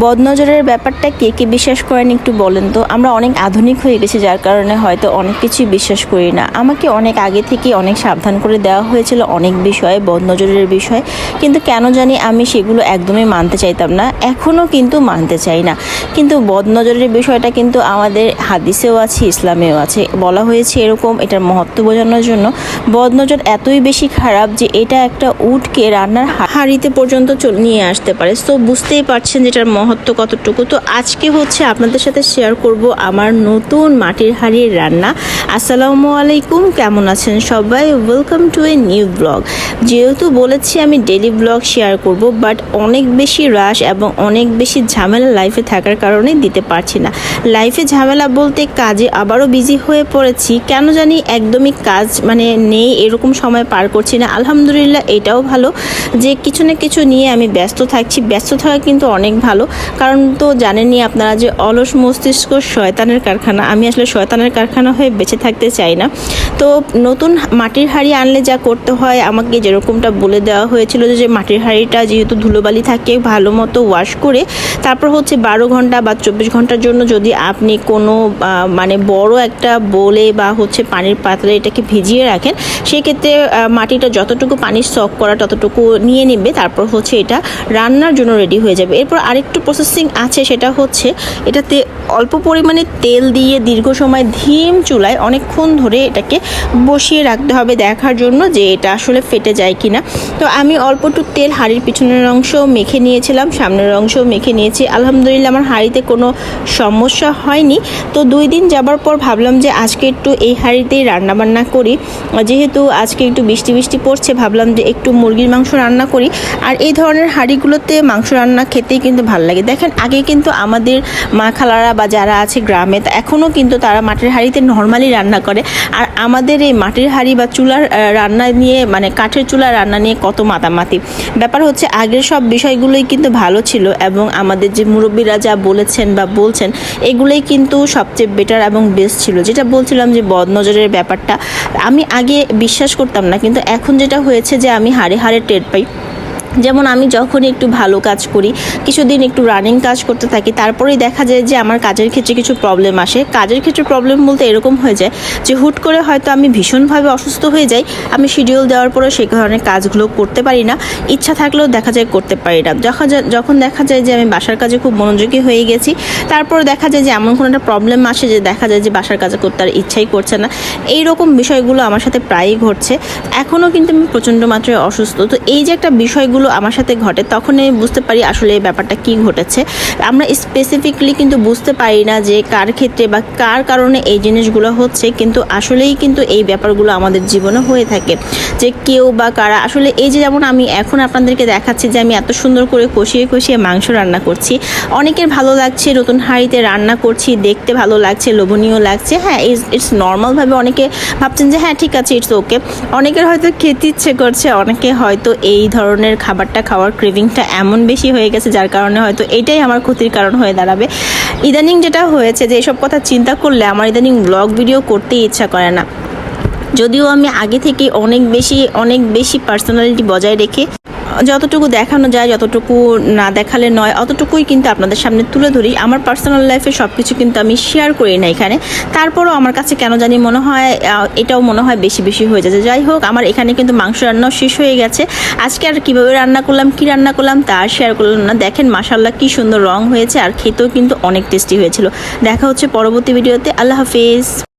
বদনজরের ব্যাপারটা কে কে বিশ্বাস করেন একটু বলেন তো? আমরা অনেক আধুনিক হয়ে গেছি, যার কারণে হয়তো অনেক কিছুই বিশ্বাস করি না। আমাকে অনেক আগে থেকে অনেক সাবধান করে দেওয়া হয়েছিল অনেক বিষয়ে, বদনজরের বিষয়ে। কিন্তু কেন জানি আমি সেগুলো একদমই মানতে চাইতাম না এখনও কিন্তু মানতে চাই না। কিন্তু বদনজরের বিষয়টা কিন্তু আমাদের হাদিসেও আছে, ইসলামেও আছে। বলা হয়েছে এরকম এটার মহত্ব বোঝানোর জন্য, বদনজর এতই বেশি খারাপ যে এটা একটা উটকে রান্নার হাঁড়িতে পর্যন্ত নিয়ে আসতে পারে। তো বুঝতেই পারছেন যেটার মহত্ব কতটুকু? তো আজকে হচ্ছে আপনাদের সাথে শেয়ার করব আমার নতুন মাটির হাঁড়ির রান্না। আসসালামু আলাইকুম, কেমন আছেন সবাই? Welcome to a new blog যেহেতু বলেছি আমি ডেলি ব্লগ শেয়ার করব বাট অনেক বেশি রাশ এবং অনেক বেশি ঝামেলা লাইফে থাকার কারণে দিতে পারছি না। লাইফে ঝামেলা বলতে কাজে আবারও বিজি হয়ে পড়েছি। কেন জানি একদমই কাজ মানে নেই, এরকম সময় পার করছি না। আলহামদুলিল্লাহ এটাও ভালো যে কিছু না কিছু নিয়ে আমি ব্যস্ত থাকছি। ব্যস্ত থাকা কিন্তু অনেক ভালো। কারণ তো জানেনই আপনারা যে অলস মস্তিষ্ক শয়তানের কারখানা। আমি আসলে শয়তানের কারখানা হয়ে বেঁচে থাকতে চাই না। তো নতুন মাটির হাঁড়ি আনলে যা করতে হয়, আমাকে যেরকমটা বলে দেওয়া হয়েছিল যে মাটির হাঁড়িটা যেহেতু ধুলোবালি থাকে, ভালো মতো ওয়াশ করে, তারপর হচ্ছে বারো ঘণ্টা বা চব্বিশ ঘণ্টার জন্য যদি আপনি কোনো মানে বড় একটা বলে বা হচ্ছে পানির পাত্রে এটাকে ভিজিয়ে রাখেন, সেক্ষেত্রে মাটিটা যতটুকু পানি স্টক করা ততটুকু নিয়ে নেবে, তারপর হচ্ছে এটা রান্নার জন্য রেডি হয়ে যাবে। এরপর আরেকটু প্রসেসিং আছে সেটা হচ্ছে এটাতে অল্প পরিমাণে তেল দিয়ে দীর্ঘ সময় ধিম চুলায় অনেকক্ষণ ধরে এটাকে বসিয়ে রাখতে হবে দেখার জন্য যে এটা আসলে ফেটে যায় কি না তো আমি অল্প একটু তেল হাঁড়ির পিছনের অংশ মেখে নিয়েছিলাম, সামনের অংশ মেখে নিয়েছি। আলহামদুলিল্লাহ আমার হাঁড়িতে কোনো সমস্যা হয়নি। তো দুই দিন যাবার পর ভাবলাম যে আজকে একটু এই হাঁড়িতেই রান্নাবান্না করি। যেহেতু আজকে একটু বৃষ্টি বৃষ্টি পড়ছে, ভাবলাম যে একটু মুরগির মাংস রান্না করি। আর এই ধরনের হাঁড়িগুলোতে মাংস রান্না খেতেই কিন্তু ভালো লাগে দেখেন, আগে কিন্তু আমাদের মা খালারা বা যারা আছে গ্রামে এখনও কিন্তু তারা মাটির হাঁড়িতে নর্মালি রান্না করে। আর আমাদের এই মাটির হাঁড়ি বা চুলার রান্না নিয়ে মানে কাঠের চুলার রান্না নিয়ে কত মাতামাতি। ব্যাপার হচ্ছে, আগের সব বিষয়গুলোই কিন্তু ভালো ছিল এবং আমাদের যে মুরব্বীরা যা বলেছেন বা বলছেন, এগুলোই কিন্তু সবচেয়ে বেটার এবং বেস্ট ছিল। যেটা বলছিলাম যে বদনজরের ব্যাপারটা, আমি আগে বিশ্বাস করতাম না, কিন্তু এখন যেটা হয়েছে যে আমি হাড়ে হাড়ে টের পাই। যেমন আমি যখনই একটু ভালো কাজ করি, কিছুদিন একটু রানিং কাজ করতে থাকি, তারপরেই দেখা যায় যে আমার কাজের ক্ষেত্রে কিছু প্রবলেম আসে। কাজের ক্ষেত্রে প্রবলেম বলতে এরকম হয়ে যায় যে হুট করে হয়তো আমি ভীষণভাবে অসুস্থ হয়ে যাই, আমি শিডিউল দেওয়ার পরেও সেই ধরনের কাজগুলো করতে পারি না, ইচ্ছা থাকলেও দেখা যায় করতে পারি না। যখন যখন দেখা যায় যে আমি বাসার কাজে খুব মনোযোগী হয়ে গেছি, তারপর দেখা যায় যে এমন কোনো একটা প্রবলেম আসে যে দেখা যায় যে বাসার কাজে করতে আর ইচ্ছাই করছে না। এই রকম বিষয়গুলো আমার সাথে প্রায়ই ঘটছে। এখনও কিন্তু আমি প্রচণ্ড মাত্রায় অসুস্থ। তো এই যে একটা বিষয়গুলো আমার সাথে ঘটে তখন আমি বুঝতে পারি আসলে ব্যাপারটা কি ঘটেছে। আমরা স্পেসিফিকলি কিন্তু বুঝতে পারি না যে কার ক্ষেত্রে বা কার কারণে এই জিনিসগুলো হচ্ছে, কিন্তু আসলেই কিন্তু এই ব্যাপারগুলো আমাদের জীবনে হয়ে থাকে। যে কেউ বা কারা, আসলে এই যে যেমন আমি এখন আপনাদেরকে দেখাচ্ছি যে আমি এত সুন্দর করে কষিয়ে কষিয়ে মাংস রান্না করছি। অনেকের ভালো লাগছে, নতুন হাঁড়িতে রান্না করছি, দেখতে ভালো লাগছে, লোভনীয় লাগছে। হ্যাঁ ইটস নর্মালভাবে অনেকে ভাবছেন যে হ্যাঁ ঠিক আছে ইটস ওকে অনেকের হয়তো খেতে ইচ্ছে করছে, অনেকে হয়তো এই ধরনের খাবারটা খাওয়ার ক্রেভিংটা এমন বেশি হয়ে গেছে, যার কারণে হয়তো এটাই আমার ক্ষতির কারণ হয়ে দাঁড়াবে। ইদানিং যেটা হয়েছে যে এসব কথা চিন্তা করলে আমার ইদানিং ব্লগ ভিডিও করতে ইচ্ছা করে না। যদিও আমি আগে থেকে অনেক বেশি অনেক বেশি পার্সোনালিটি বজায় রেখে যতটুকু দেখানো যায়, যতটুকু না দেখালে নয়, অতটুকুই কিন্তু আপনাদের সামনে তুলে ধরি। আমার পার্সোনাল লাইফে সব কিছু কিন্তু আমি শেয়ার করি না এখানে। তারপরও আমার কাছে কেন জানি মনে হয় এটাও মনে হয় বেশি বেশি হয়ে যাচ্ছে। যাই হোক, আমার এখানে কিন্তু মাংস রান্নাও শেষ হয়ে গেছে। আজকে আর কীভাবে রান্না করলাম, কী রান্না করলাম তা আর শেয়ার করলাম না। দেখেন মাসাল্লাহ কী সুন্দর রং হয়েছে আর খেতেও কিন্তু অনেক টেস্টি হয়েছিল। দেখা হচ্ছে পরবর্তী ভিডিওতে আল্লাহ হাফিজ।